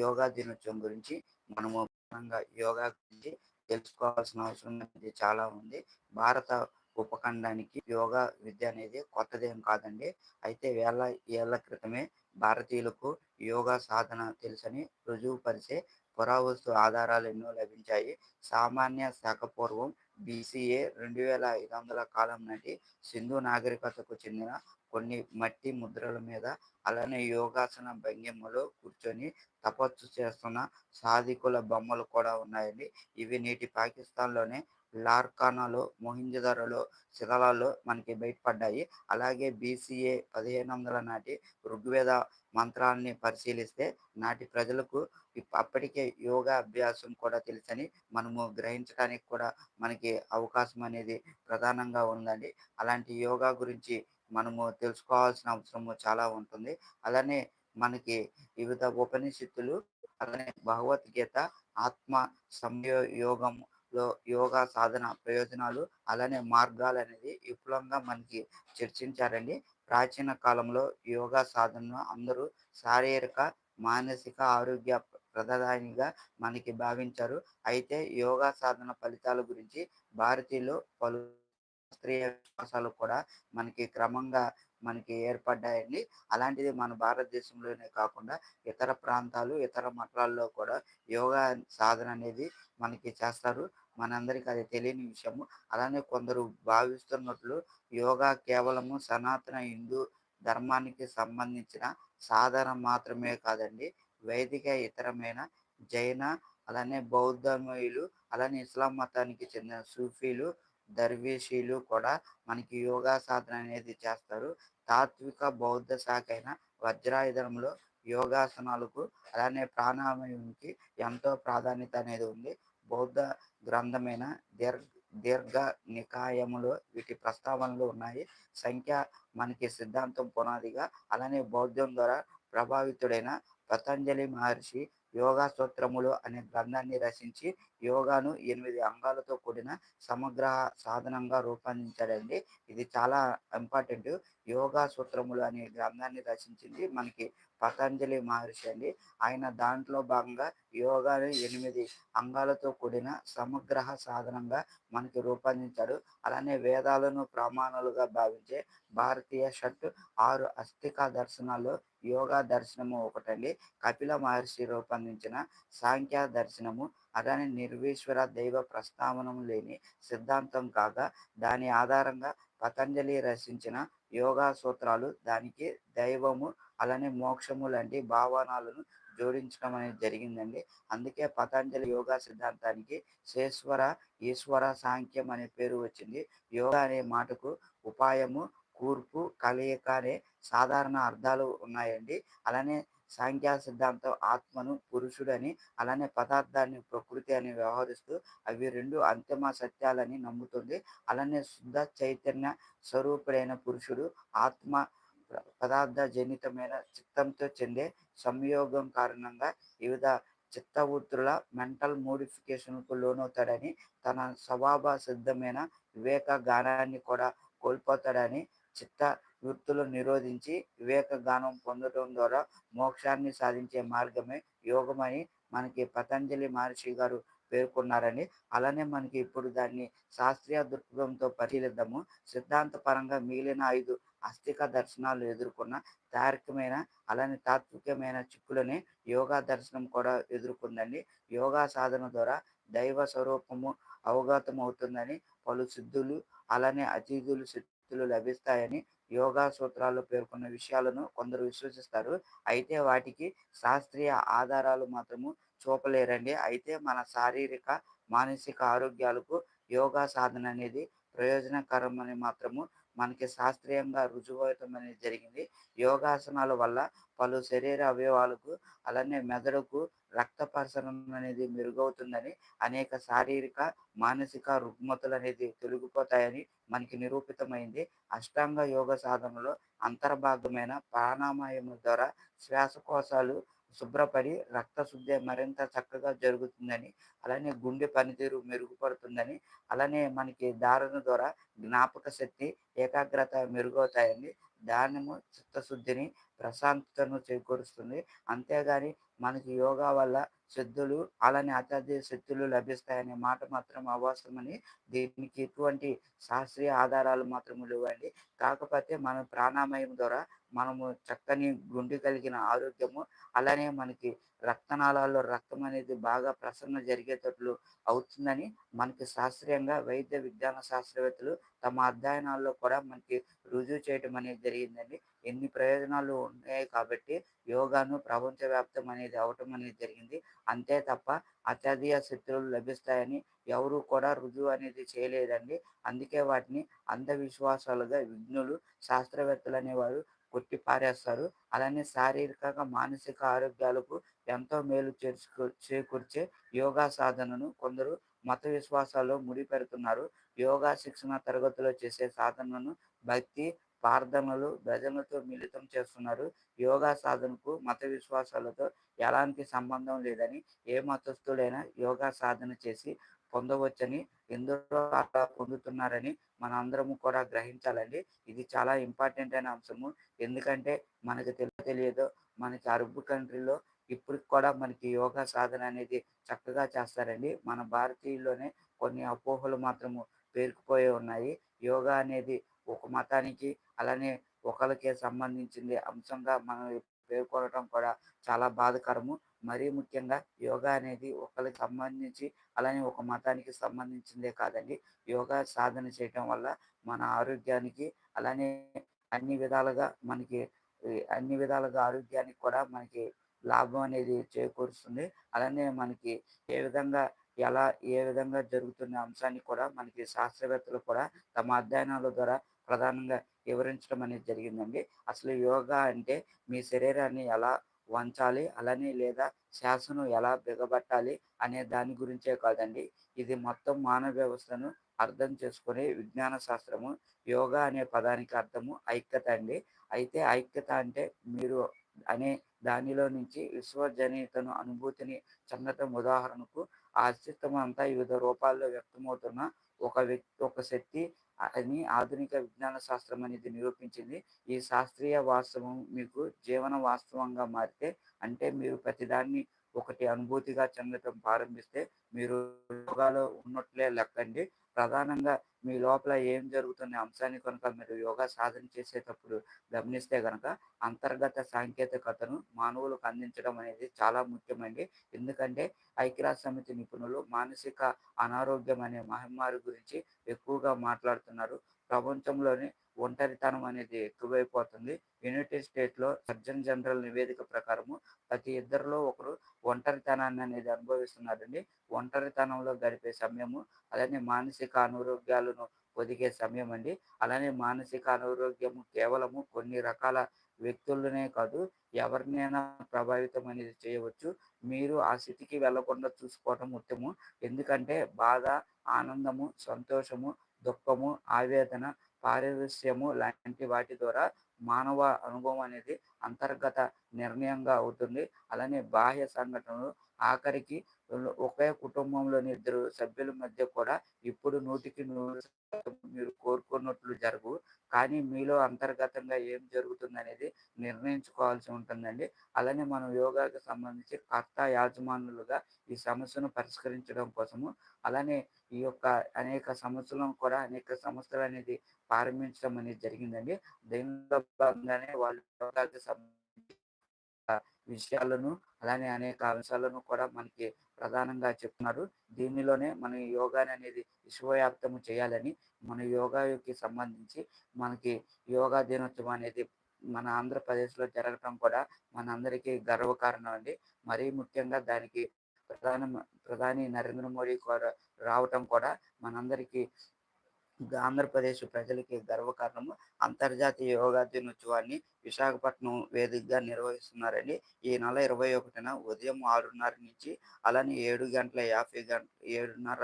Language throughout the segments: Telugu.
యోగా దినోత్సవం గురించి మనము యోగా గురించి తెలుసుకోవాల్సిన అవసరం అనేది చాలా ఉంది. భారత ఉపఖండానికి యోగా విద్య అనేది కొత్తదేం కాదండి. అయితే వేల ఏళ్ళ క్రితమే భారతీయులకు యోగా సాధన తెలుసని రుజువుపరిచే పురావస్తు ఆధారాలు ఎన్నో లభించాయి. సామాన్య శాఖపూర్వం బీసీఏ రెండు వేల ఐదు వందల కాలం నాటి సింధు నాగరికతకు చెందిన కొన్ని మట్టి ముద్రల మీద అలానే యోగాసన భంగిమలో కూర్చొని తపస్సు చేస్తున్న సాధికుల బొమ్మలు కూడా ఉన్నాయండి. ఇవి నేటి పాకిస్తాన్లోనే లార్కానాలో మొహింజదారోలో శిథలాల్లో మనకి బయటపడ్డాయి. అలాగే బీసీఏ పదిహేను వందల నాటి ఋగ్వేద మంత్రాలని పరిశీలిస్తే నాటి ప్రజలకు అప్పటికే యోగా అభ్యాసం కూడా తెలుసని మనము గ్రహించడానికి కూడా మనకి అవకాశం అనేది ప్రధానంగా ఉందండి. అలాంటి యోగా గురించి మనము తెలుసుకోవాల్సిన అవసరము చాలా ఉంటుంది. అలానే మనకి వివిధ ఉపనిషత్తులు అలానే భగవద్గీత ఆత్మ సంయోగంలో యోగా సాధన ప్రయోజనాలు అలానే మార్గాలు అనేది విపులంగా మనకి చర్చించారండి. ప్రాచీన కాలంలో యోగా సాధనను అందరూ శారీరక మానసిక ఆరోగ్య ప్రధానిగా మనకి భావించారు. అయితే యోగా సాధన ఫలితాల గురించి భారతీయులు పలు శాస్త్రీయ విశ్వాసాలు కూడా మనకి క్రమంగా మనకి ఏర్పడ్డాయండి. అలాంటిది మన భారతదేశంలోనే కాకుండా ఇతర ప్రాంతాలు ఇతర మతాల్లో కూడా యోగా సాధన అనేది మనకి చేస్తారు. మనందరికీ అది తెలియని విషయము. అలానే కొందరు భావిస్తున్నట్లు యోగా కేవలము సనాతన హిందూ ధర్మానికి సంబంధించిన సాధన మాత్రమే కాదండి. వైదిక ఇతరమైన జైన అలానే బౌద్ధమయులు అలానే ఇస్లాం మతానికి చెందిన సూఫీలు దర్వేషీలు కూడా మనకి యోగా సాధన అనేది చేస్తారు. తాత్విక బౌద్ధ శాఖ అయిన వజ్రాయుధంలో యోగాసనాలకు అలానే ప్రాణాయామానికి ఎంతో ప్రాధాన్యత అనేది ఉంది. బౌద్ధ గ్రంథమైన దీర్ఘ దీర్ఘ నికాయములో వీటి ప్రస్తావనలు ఉన్నాయి. సంఖ్య మనకి సిద్ధాంతం పునాదిగా అలానే బౌద్ధం ద్వారా ప్రభావితుడైన పతంజలి మహర్షి యోగా సూత్రములు అనే గ్రంథాన్ని రచించి యోగాను ఎనిమిది అంగాలతో కూడిన సమగ్ర సాధనంగా రూపొందించాడండి. ఇది చాలా ఇంపార్టెంట్. యోగా సూత్రములు అనే గ్రంథాన్ని రచించింది మనకి పతంజలి మహర్షి అండి. ఆయన దాంట్లో భాగంగా యోగాను ఎనిమిది అంగాలతో కూడిన సమగ్ర సాధనంగా మనకి రూపొందించాడు. అలానే వేదాలను ప్రమాణాలుగా భావించే భారతీయ షట్ ఆరు అస్థిక దర్శనాల్లో యోగా దర్శనము ఒకటండి. కపిల మహర్షి రూపొందించిన సాంఖ్య దర్శనము. అలానే నిర్వేశ్వర దైవ ప్రస్తావనం లేని సిద్ధాంతం కాగా దాని ఆధారంగా పతంజలి రచించిన యోగా సూత్రాలు దానికి దైవము అలానే మోక్షము లాంటి భావనాలను జోడించడం అనేది జరిగిందండి. అందుకే పతంజలి యోగా సిద్ధాంతానికి శేశ్వర ఈశ్వర సాంఖ్యం అనే పేరు వచ్చింది. యోగా అనే మాటకు ఉపాయము కూర్పు కలయిక అనే సాధారణ అర్థాలు ఉన్నాయండి. అలానే సాంఖ్యా సిద్ధాంతం ఆత్మను పురుషుడని అలానే పదార్థాన్ని ప్రకృతి అని వ్యవహరిస్తూ అవి రెండు అంతిమ సత్యాలని నమ్ముతుంది. అలానే శుద్ధ చైతన్య స్వరూపుడైన పురుషుడు ఆత్మ పదార్థ జనితమైన చిత్తంతో చెందే సంయోగం కారణంగా వివిధ చిత్తవృత్తుల మెంటల్ మోడిఫికేషన్కు లోనవుతాడని తన స్వభావ సిద్ధమైన వివేక గానాన్ని కూడా కోల్పోతాడని చిత్త వృత్తులు నిరోధించి వివేక గానం పొందడం ద్వారా మోక్షాన్ని సాధించే మార్గమే యోగమని మనకి పతంజలి మహర్షి గారు పేర్కొన్నారని అలానే మనకి ఇప్పుడు దాన్ని శాస్త్రీయ దృక్పథంతో పరిశీలిద్దాము. సిద్ధాంతపరంగా మిగిలిన ఐదు అస్థిక దర్శనాలు ఎదుర్కొన్న తార్కికమైన అలానే తాత్వికమైన చిక్కులని యోగా దర్శనం కూడా ఎదుర్కొందండి. యోగా సాధన ద్వారా దైవ స్వరూపము అవగతం అవుతుందని పలు సిద్ధులు అలానే అతిథులు శక్తులు లభిస్తాయని యోగా సూత్రాల్లో పేర్కొన్న విషయాలను కొందరు విశ్వసిస్తారు. అయితే వాటికి శాస్త్రీయ ఆధారాలు మాత్రము చూపలేరండి. అయితే మన శారీరక మానసిక ఆరోగ్యాలకు యోగా సాధన అనేది ప్రయోజనకరమని మాత్రము మనకి శాస్త్రీయంగా రుజువవటం అనేది జరిగింది. యోగాసనాల వల్ల పలు శరీర అవయవాలకు అలానే మెదడుకు రక్త ప్రసరణ అనేది మెరుగవుతుందని అనేక శారీరక మానసిక రుగ్మతలు అనేది తొలగిపోతాయని మనకి నిరూపితమైంది. అష్టాంగ యోగ సాధనలో అంతర్భాగమైన ప్రాణాయామం ద్వారా శ్వాసకోశాలు శుభ్రపడి రక్తశుద్ధి మరింత చక్కగా జరుగుతుందని అలానే గుండె పనితీరు మెరుగుపడుతుందని అలానే మనకి ధారణ ద్వారా జ్ఞాపక శక్తి ఏకాగ్రత మెరుగవుతాయని ధ్యానము చిత్తశుద్ధిని ప్రశాంతతను చేకూరుస్తుంది. అంతేగాని మనకి యోగా వల్ల సిద్ధులు అలానే అత్యధిక శక్తులు లభిస్తాయనే మాట మాత్రం అవసరమని దీనికి ఎటువంటి శాస్త్రీయ ఆధారాలు మాత్రం లేవండి. కాకపోతే మన ప్రాణామయం ద్వారా మనము చక్కని గుండె కలిగిన ఆరోగ్యము అలానే మనకి రక్తనాళాల్లో రక్తం అనేది బాగా ప్రసరణ జరిగేటట్లు అవుతుందని మనకి శాస్త్రీయంగా వైద్య విజ్ఞాన శాస్త్రవేత్తలు తమ అధ్యయనాల్లో కూడా మనకి రుజువు చేయటం అనేది జరిగిందండి. ఎన్ని ప్రయోజనాలు ఉన్నాయి కాబట్టి యోగాను ప్రపంచవ్యాప్తం అనేది అవటం అనేది జరిగింది. అంతే తప్ప అత్యధిక శక్తులు లభిస్తాయని ఎవరు కూడా రుజువు అనేది చేయలేదండి. అందుకే వాటిని అంధవిశ్వాసాలుగా విఘ్నులు శాస్త్రవేత్తలు అనేవారు కొట్టి పారేస్తారు అలానే శారీరక మానసిక ఆరోగ్యాలకు ఎంతో మేలు చేర్చుకు చేకూర్చే యోగా సాధనను కొందరు మత విశ్వాసాల్లో ముడిపెడుతున్నారు యోగా శిక్షణ తరగతిలో చేసే సాధనను భక్తి ప్రార్థనలు భజనలతో మిళితం చేస్తున్నారు. యోగా సాధనకు మత విశ్వాసాలతో ఎలాంటి సంబంధం లేదని ఏ మతస్థులైనా యోగా సాధన చేసి పొందవచ్చని ఎందరో అలా పొందుతున్నారని మన అందరము కూడా గ్రహించాలండి. ఇది చాలా ఇంపార్టెంట్ అయిన అంశము. ఎందుకంటే మనకి తెలియ మనకి అరబ్ కంట్రీలో ఇప్పటికి కూడా మనకి యోగా సాధన అనేది చక్కగా చేస్తారండి. మన భారతీయుల్లోనే కొన్ని అపోహలు మాత్రము పేరుకుపోయి ఉన్నాయి. యోగా అనేది ఒక మతానికి అలానే ఒకరికే సంబంధించింది అంశంగా మనం పేర్కొనడం కూడా చాలా బాధకరము. మరీ ముఖ్యంగా యోగా అనేది ఒకరికి సంబంధించి అలానే ఒక మతానికి సంబంధించిందే కాదండి. యోగా సాధన చేయటం వల్ల మన ఆరోగ్యానికి అలానే అన్ని విధాలుగా మనకి అన్ని విధాలుగా ఆరోగ్యానికి కూడా మనకి లాభం అనేది చేకూరుస్తుంది. అలానే మనకి ఏ విధంగా ఎలా ఏ విధంగా జరుగుతున్న అంశాన్ని కూడా మనకి శాస్త్రవేత్తలు కూడా తమ అధ్యయనాల ద్వారా ప్రధానంగా వివరించడం అనేది జరిగిందండి. అసలు యోగా అంటే మీ శరీరాన్ని ఎలా వంచాలి. అలానే లేదా శ్వాసను ఎలా బిగబట్టాలి అనే దాని గురించే కాదండి. ఇది మొత్తం మానవ వ్యవస్థను అర్థం చేసుకునే విజ్ఞాన శాస్త్రము. యోగా అనే పదానికి అర్థము ఐక్యత అండి. అయితే ఐక్యత అంటే మీరు అనే దానిలో నుంచి విశ్వజనీయతను అనుభూతిని చెందటం ఉదాహరణకు ఆ అస్తిత్వం అంతా వివిధ రూపాల్లో వ్యక్తమవుతున్న ఒక వ్యక్తి ఒక శక్తి అని ఆధునిక విజ్ఞాన శాస్త్రం అనేది నిరూపించింది. ఈ శాస్త్రీయ వాస్తవం మీకు జీవన వాస్తవంగా మారితే అంటే మీరు ప్రతిదాన్ని ఒకటి అనుభూతిగా చెందటం ప్రారంభిస్తే మీరు యోగాలో ఉన్నట్లే లెక్కండి. ప్రధానంగా మీ లోపల ఏం జరుగుతున్న అంశాన్ని కనుక మీరు యోగా సాధన చేసేటప్పుడు గమనిస్తే కనుక అంతర్గత సాంకేతికతను మానవులకు అందించడం అనేది చాలా ముఖ్యమండి. ఎందుకంటే ఐక్యరాజ్య సమితి నిపుణులు మానసిక అనారోగ్యం అనే మహమ్మారి గురించి ఎక్కువగా మాట్లాడుతున్నారు. ప్రపంచంలోని ఒంటరితనం అనేది ఎక్కువైపోతుంది. యునైటెడ్ స్టేట్స్లో సర్జన్ జనరల్ నివేదిక ప్రకారము ప్రతి ఇద్దరిలో ఒకరు ఒంటరితనాన్ని అనేది అనుభవిస్తున్నారండి. ఒంటరితనంలో గడిపే సమయము అలానే మానసిక అనారోగ్యాలను పొదిగే సమయం అండి అలానే మానసిక అనారోగ్యము కేవలము కొన్ని రకాల వ్యక్తులనే కాదు ఎవరినైనా ప్రభావితం అనేది చేయవచ్చు. మీరు ఆ స్థితికి వెళ్ళకుండా చూసుకోవటం ఉత్తమం. ఎందుకంటే బాధ ఆనందము సంతోషము దుఃఖము ఆవేదన పారిదృశ్యము లాంటి వాటి ద్వారా మానవ అనుభవం అనేది అంతర్గత నిర్ణయంగా అవుతుంది. అలానే బాహ్య సంఘటనలు ఆఖరికి ఒకే కుటుంబంలోని ఇద్దరు సభ్యుల మధ్య కూడా ఇప్పుడు నూటికి నూరు మీరు కోరుకున్నట్లు జరగవు కానీ మీలో అంతర్గతంగా ఏం జరుగుతుంది అనేది నిర్ణయించుకోవాల్సి ఉంటుందండి. అలానే మనం యోగాకి సంబంధించి కర్త యాజమానులుగా ఈ సమస్యను పరిష్కరించడం కోసము అలానే ఈ యొక్క అనేక సమస్యలను కూడా అనేక సమస్యలు అనేది ప్రారంభించడం అనేది జరిగిందండి. దీనిలో భాగంగానే వాళ్ళు యోగాకి సంబంధించి విషయాలను అలానే అనేక అంశాలను కూడా మనకి ప్రధానంగా చెప్తున్నారు. దీనిలోనే మన యోగాని అనేది విశ్వవ్యాప్తము చేయాలని మన యోగాకి సంబంధించి మనకి యోగా దినోత్సవం అనేది మన ఆంధ్రప్రదేశ్లో జరగటం కూడా మనందరికీ గర్వకారణం అండి. మరీ ముఖ్యంగా దానికి ప్రధాన ప్రధాని నరేంద్ర మోడీ కూడా రావటం కూడా మనందరికీ ఆంధ్రప్రదేశ్ ప్రజలకి గర్వకారణము అంతర్జాతీయ యోగా దినోత్సవాన్ని విశాఖపట్నం వేదికగా నిర్వహిస్తున్నారండి. ఈ నెల ఇరవై ఒకటిన ఉదయం ఆరున్నర నుంచి అలానే ఏడు గంటల యాభై గంట ఏడున్నర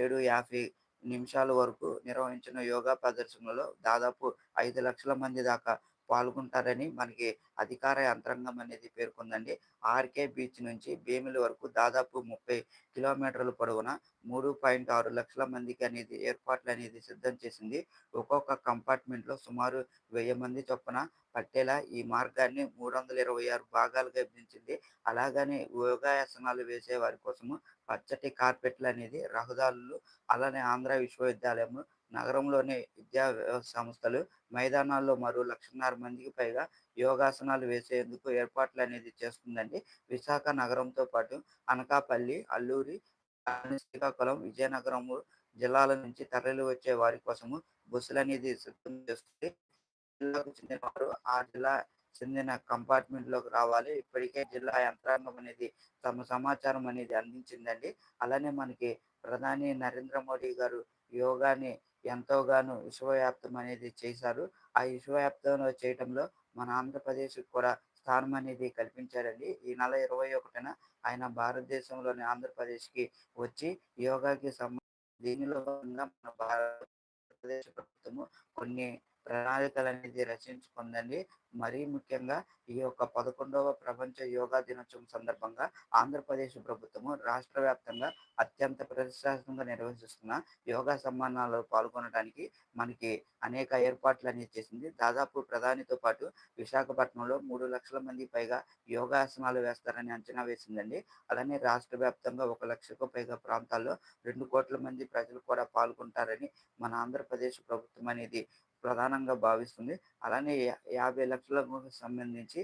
ఏడు యాభై నిమిషాల వరకు నిర్వహించిన యోగా ప్రదర్శనలో దాదాపు ఐదు లక్షల మంది దాకా పాల్గొంటారని మనకి అధికార యంత్రాంగం అనేది పేర్కొందండి. ఆర్కే బీచ్ నుంచి భీమిలి వరకు దాదాపు ముప్పై కిలోమీటర్ల పొడవున మూడు పాయింట్ ఆరు లక్షల మందికి అనేది ఏర్పాట్లు అనేది సిద్ధం చేసింది. ఒక్కొక్క కంపార్ట్మెంట్లో సుమారు వెయ్యి మంది చొప్పున పట్టేలా ఈ మార్గాన్ని మూడు వందల ఇరవై ఆరు భాగాలుగా విభజించింది. అలాగనే యోగాసనాలు వేసే వారి కోసము పచ్చటి కార్పెట్లు అనేది రహదారులు అలానే ఆంధ్ర విశ్వవిద్యాలయం నగరంలోని విద్యా సంస్థలు మైదానాల్లో మరో లక్షన్నర మందికి పైగా యోగాసనాలు వేసేందుకు ఏర్పాట్లు అనేది చేస్తుందండి. విశాఖ నగరంతో పాటు అనకాపల్లి అల్లూరి శ్రీకాకుళం విజయనగరం జిల్లాల నుంచి తరలి వచ్చే వారి కోసము బస్సులు అనేది సిద్ధం చేస్తుంది. జిల్లాకు చెందిన వారు ఆ జిల్లా చెందిన కంపార్ట్మెంట్లోకి రావాలి. ఇప్పటికే జిల్లా యంత్రాంగం అనేది తమ సమాచారం అనేది అందించిందండి. అలానే మనకి ప్రధాని నరేంద్ర మోడీ గారు యోగాని ఎంతోగానో విశ్వవ్యాప్తం అనేది చేశారు. ఆ విశ్వవ్యాప్తం చేయటంలో మన ఆంధ్రప్రదేశ్ కూడా స్థానం అనేది కల్పించారండి. ఈ నెల ఇరవై ఒకటిన ఆయన భారతదేశంలోని ఆంధ్రప్రదేశ్కి వచ్చి యోగాకి సంబంధించి దీనిలో మన భారతదేశ ప్రభుత్వము కొన్ని ప్రణాళికలు అనేది రచించుకుందండి. మరీ ముఖ్యంగా ఈ యొక్క పదకొండవ ప్రపంచ యోగా దినోత్సవం సందర్భంగా ఆంధ్రప్రదేశ్ ప్రభుత్వము రాష్ట్ర వ్యాప్తంగా అత్యంత ప్రతిష్టాత్మకంగా నిర్వహిస్తున్న యోగా సమ్మానాల్లో పాల్గొనడానికి మనకి అనేక ఏర్పాట్లు అనేది చేసింది. దాదాపు ప్రధానితో పాటు విశాఖపట్నంలో మూడు లక్షల మంది పైగా యోగాసనాలు వేస్తారని అంచనా వేసిందండి. అలానే రాష్ట్ర వ్యాప్తంగా ఒక లక్షకు పైగా ప్రాంతాల్లో రెండు కోట్ల మంది ప్రజలు కూడా పాల్గొంటారని మన ఆంధ్రప్రదేశ్ ప్రభుత్వం అనేది ప్రధానంగా భావిస్తుంది. అలానే యాభై లక్షలకు సంబంధించి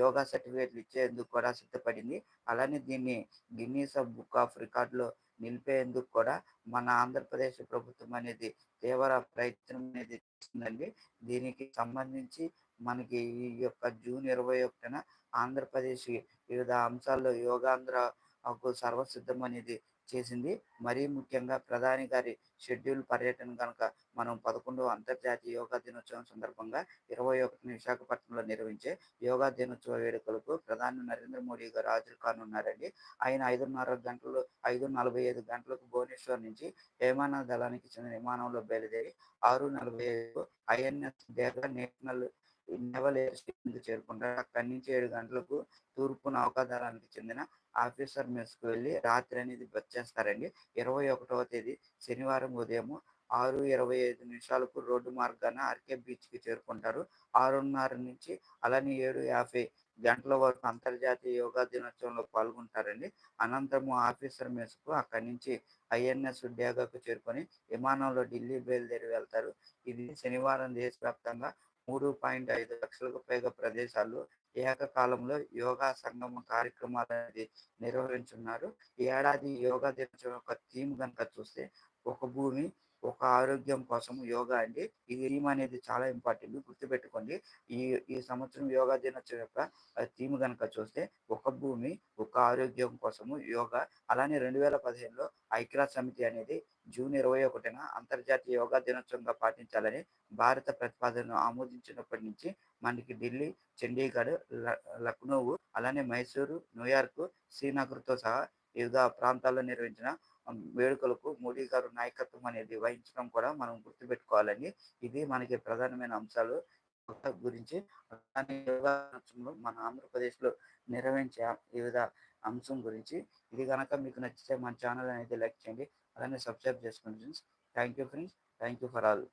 యోగా సర్టిఫికేట్లు ఇచ్చేందుకు కూడా సిద్ధపడింది. అలానే దీన్ని గిన్నీస్ బుక్ ఆఫ్ రికార్డులో నిలిపేందుకు కూడా మన ఆంధ్రప్రదేశ్ ప్రభుత్వం అనేది తీవ్ర ప్రయత్నం అనేది చేస్తుందండి. దీనికి సంబంధించి మనకి ఈ యొక్క జూన్ ఇరవై ఒకటిన ఆంధ్రప్రదేశ్ వివిధ అంశాల్లో యోగాంధ్ర సర్వసిద్ధం అనేది చేసింది. మరీ ముఖ్యంగా ప్రధాని గారి షెడ్యూల్ పర్యటన కనుక మనం పదకొండవ అంతర్జాతీయ యోగా దినోత్సవం సందర్భంగా ఇరవై ఒకటిని విశాఖపట్నంలో నిర్వహించే యోగా దినోత్సవ వేడుకలకు ప్రధాని నరేంద్ర మోడీ గారు హాజరు కానున్నారండి. ఆయన ఐదున్నర గంటలు ఐదు నలభై ఐదు గంటలకు భువనేశ్వర్ నుంచి విమాన దళానికి చెందిన విమానంలో బయలుదేరి ఆరు నలభై ఐదు ఐఎన్ఎస్ డేగా నేషనల్ నేవల్ ఎయిర్ చేరుకుంటారు. అక్కడి నుంచి ఏడు గంటలకు తూర్పు నౌకాదళానికి చెందిన ఆఫీసర్ మెస్కు వెళ్ళి రాత్రి అనేది వచ్చేస్తారండి. ఇరవై ఒకటవ తేదీ శనివారం ఉదయం ఆరు ఇరవై ఐదు నిమిషాలకు రోడ్డు మార్గాన ఆర్కే బీచ్కి చేరుకుంటారు. ఆరున్నర నుంచి అలానే ఏడు యాభై గంటల వరకు అంతర్జాతీయ యోగా దినోత్సవంలో పాల్గొంటారండి. అనంతరం ఆఫీసర్ మెస్కు అక్కడి నుంచి ఐఎన్ఎస్ డేగాకు చేరుకొని విమానంలో ఢిల్లీ బయలుదేరి వెళ్తారు. ఇది శనివారం దేశవ్యాప్తంగా మూడు పాయింట్ ఐదు లక్షలకు పైగా ప్రదేశాల్లో ఏకకాలంలో యోగా సంగమ కార్యక్రమాలు అనేది నిర్వహించున్నారు. ఈ ఏడాది యోగా దినోత్సవం యొక్క థీమ్ కనుక చూస్తే ఒక భూమి ఒక ఆరోగ్యం కోసం యోగా అండి. ఈ థీమ్ అనేది చాలా ఇంపార్టెంట్. గుర్తుపెట్టుకోండి. ఈ ఈ సంవత్సరం యోగా దినోత్సవం యొక్క థీమ్ కనుక చూస్తే ఒక భూమి ఒక ఆరోగ్యం కోసము యోగా అలానే రెండు వేల పదిహేనులో ఐక్యరాజ్య సమితి అనేది జూన్ ఇరవై ఒకటిన అంతర్జాతీయ యోగా దినోత్సవంగా పాటించాలని భారత ప్రతిపాదనను ఆమోదించినప్పటి నుంచి మనకి ఢిల్లీ చండీగఢ్ లక్నోవు అలానే మైసూరు న్యూయార్క్ శ్రీనగర్తో సహా వివిధ ప్రాంతాల్లో నిర్వహించిన వేడుకలకు మోడీ గారు నాయకత్వం అనేది వహించడం కూడా మనం గుర్తుపెట్టుకోవాలని ఇది మనకి ప్రధానమైన అంశాలు. గురించి మన ఆంధ్రప్రదేశ్లో నిర్వహించే వివిధ అంశం గురించి. ఇది కనుక మీకు నచ్చితే మన ఛానల్ అనేది లైక్ చేయండి. అలానే సబ్స్క్రైబ్ చేసుకోండి friends. Thank you friends. Thank you for all.